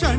ฉั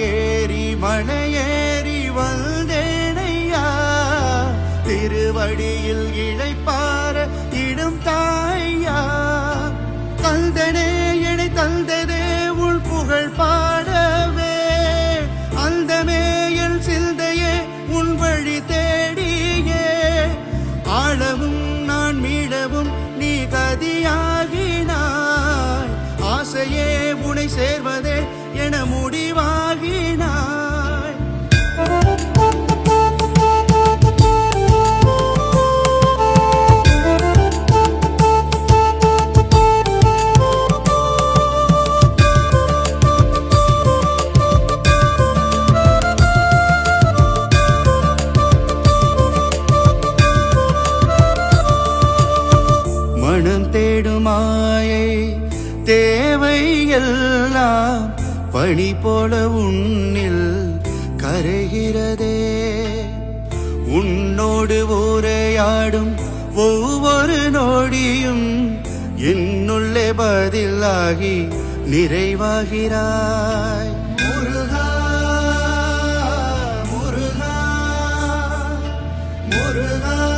ஏறி மலையேறி வந்தேனையா? திருவடியில் இழைப்பார இடும் தாய்யா தந்தனே எடை தந்ததே உள் புகழ் பாடவே. அந்தமே என் சிந்தையே உன் வழி தேடியே. ஆழவும் நான் மீளவும் நீ கதியாகினாய். ஆசையே உனை சேர்வதே என மூடி மனம் தேடுமாயே. தேவை எல்லாம் பணி போல உன்னில் கரைகிறதே. உன்னோடு ஊரையாடும் ஒவ்வொரு நொடியும் என்னுள்ளே பதிலாகி நிறைவாகிறாய். முருகா முருகா முருகா.